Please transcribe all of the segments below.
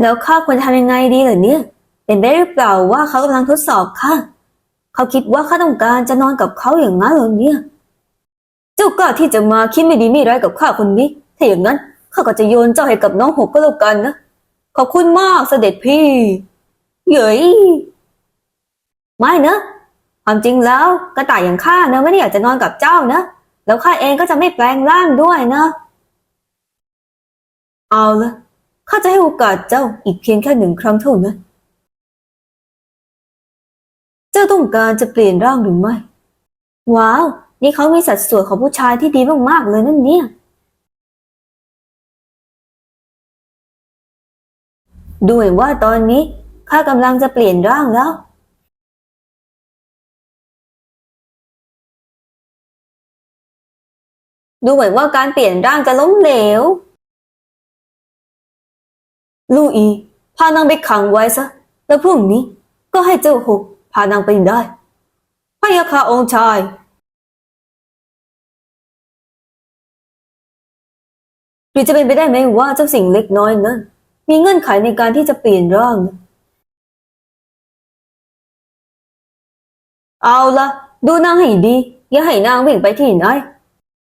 แล้วข้าควรทำยังไงดีเหรอเนี่ย เป็นไปหรือเปล่าว่าเขากำลังทดสอบข้าเขาคิดว่าข้าต้องการจะนอนกับเขาอย่างนั้นเหรอเนี่ย เจ้ากล้าที่จะมาคิดไม่ดีไม่ร้ายกับข้าคนนี้ถ้าอย่างนั้นข้าก็จะโยนเจ้าให้กับน้องหกก็แล้วกันนะขอบคุณมากเสด็จพี่เย้ยไม่นะความจริงแล้วกระต่ายอย่างข้านะไม่ได้อยากจะนอนกับเจ้านะ แล้วข้าเองก็จะไม่แปลงร่างด้วยนะ เอาละ ข้าจะให้โอกาสเจ้าอีกเพียงแค่หนึ่งครั้งเท่านั้น เจ้าต้องการจะเปลี่ยนร่างหรือไม่ ว้าว นี่เขามีสัดส่วนของผู้ชายที่ดีมากๆเลยนั่นเนี่ย ดูเหมือนว่าตอนนี้ข้ากำลังจะเปลี่ยนร่างแล้ว ดูเหมือนว่าการเปลี่ยนร่างจะล้มเหลว ลูอีพานางไปขังไว้ซะ แล้วพรุ่งนี้ก็ให้เจ้าหกพานางไปได้พระยาคาองค์ชายหรือจะเป็นไปได้ไหมว่าเจ้าสิ่งเล็กน้อยนั้นมีเงื่อนไขในการที่จะเปลี่ยนร่างนะเอาละดูนางให้ดี อย่าให้นางวิ่งไปที่ไหน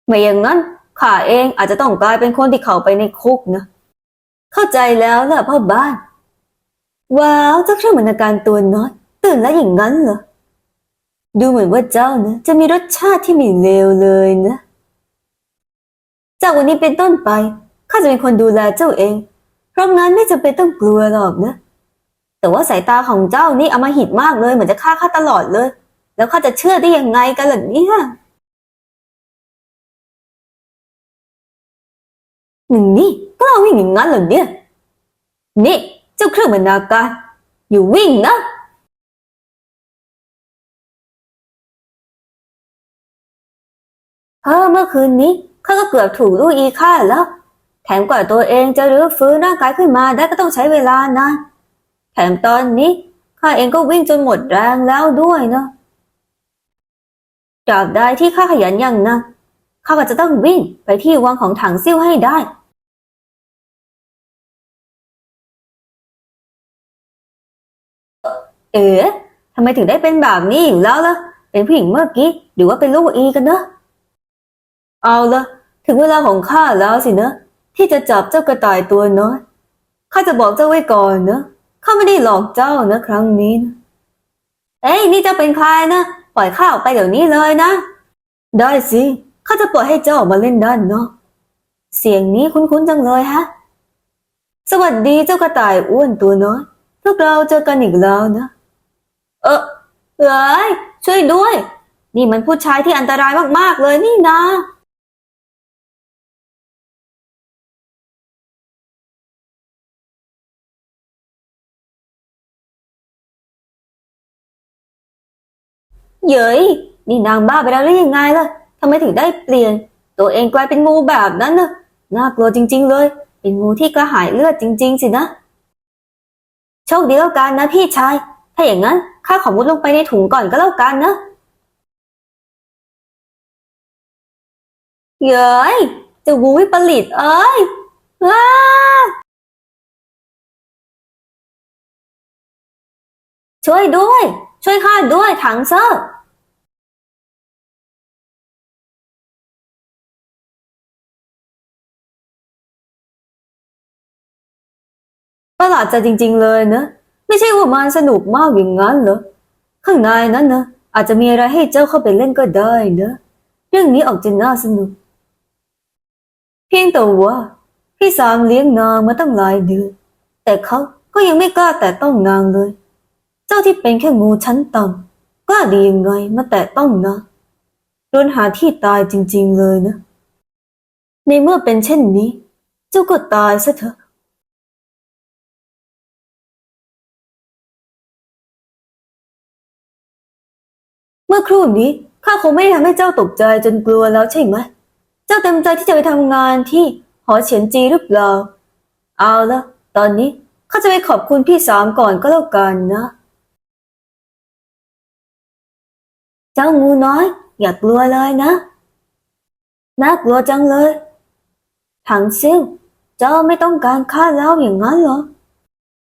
ไม่อย่างนั้นข้าเองอาจจะต้องกลายเป็นคนที่เข้าไปในคุกนะ เข้าใจแล้วล่ะพ่อบ้าน ว้าวเจ้าเครื่องบรรณาการตัวน้อย ตื่นแล้วอย่างนั้นเหรอ ดูเหมือนว่าเจ้านะจะมีรสชาติที่ไม่เลวเลยนะ จากวันนี้เป็นต้นไปข้าจะเป็นคนดูแลเจ้าเอง เพราะงั้นไม่จำเป็นต้องกลัวหรอกนะ แต่ว่าสายตาของเจ้านี่อำมหิตมากเลยเหมือนจะฆ่าข้าตลอดเลย แล้วข้าจะเชื่อได้ยังไงกันล่ะเนี่ย นึ่งนี่กล้าวิ่งอย่างนั้นเหรอเนี่ย นี่ เจ้าเครื่องบรรณาการอยู่วิ่งนะเออเมื่อคืนนี้ข้าก็เกือบถูกลูกอีฆ่าแล้ว แถมกว่าตัวเองจะรื้อฟื้นร่างกายขึ้นมาได้ก็ต้องใช้เวลานานแถมตอนนี้ข้าเองก็วิ่งจนหมดแรงแล้วด้วยเนาะตราบใดที่ข้าขยันอย่างนั้นข้าก็จะต้องวิ่งไปที่วังของถังซิ่วให้ได้ เอ๋ทำไมถึงได้เป็นแบบนี้อีกแล้วล่ะ เป็นผู้หญิงเมื่อกี้หรือว่าเป็นลูกอีกันเนอะเอาละถึงเวลาของข้าแล้วสินะ ที่จะจับเจ้ากระต่ายตัวน้อยข้าจะบอกเจ้าไว้ก่อนนะข้าไม่ได้หลอกเจ้านะ ครั้งนี้นะเอ้ยนี่เจ้าเป็นใครนะปล่อยข้าออกไปเดี๋ยวนี้เลยนะ ได้สิข้าจะปล่อยให้เจ้าออกมาเล่นด้านนอกเสียงนี้คุ้นๆจังเลยฮะ สวัสดีเจ้ากระต่ายอ้วนตัวน้อยพวกเราเจอกันอีกแล้วนะ เออเอ้ยช่วยด้วย นี่มันผู้ชายที่อันตรายมากๆเลยนี่นะ เย้ยนี่นางบ้าไปแล้วหรือยังไงล่ะทำไมถึงได้เปลี่ยน ตัวเองกลายเป็นงูแบบนั้นนะน่ากลัวจริง ๆ เลย เป็นงูที่กระหายเลือดจริง ๆ สินะ โชคดีแล้วกันนะพี่ชาย ถ้าอย่างนั้น ข้าขอมุดลงไปในถุงก่อนก็แล้วกันนะเย้ยจะงูวิปริตเอ้ยว้าช่วยด้วย ช่วยข้าด้วยถังเซอร์ประหลาดใจจริง ๆ เลยเนอะ ไม่ใช่ว่ามันสนุกมากอย่างนั้นเหรอ ข้างในนั้นนะอาจจะมีอะไรให้เจ้าเข้าไปเล่นก็ได้นะ เรื่องนี้ออกจะน่าสนุก เพียงแต่ว่าพี่สามเลี้ยงนางมาตั้งหลายเดือน แต่เขาก็ยังไม่กล้าแตะต้องนางเลย เจ้าที่เป็นแค่งูชั้นต่ำกล้าดียังไงมาแตะต้องนะโดนหาที่ตายจริง ๆเลยนะ ในเมื่อเป็นเช่นนี้ เจ้าก็ตายซะเถอะ เมื่อครู่นี้ข้าคงไม่ได้ทำให้เจ้าตกใจจนกลัวแล้วใช่ไหม เจ้าเต็มใจที่จะไปทำงานที่หอเฉียนจีหรือเปล่า เอาละตอนนี้ข้าจะไปขอบคุณพี่สามก่อนก็แล้วกันนะ เจ้างูน้อย อย่ากลัวเลยนะ น่ากลัวจังเลย ถังซิ่วเจ้าไม่ต้องการข้าแล้วอย่างนั้นเหรอ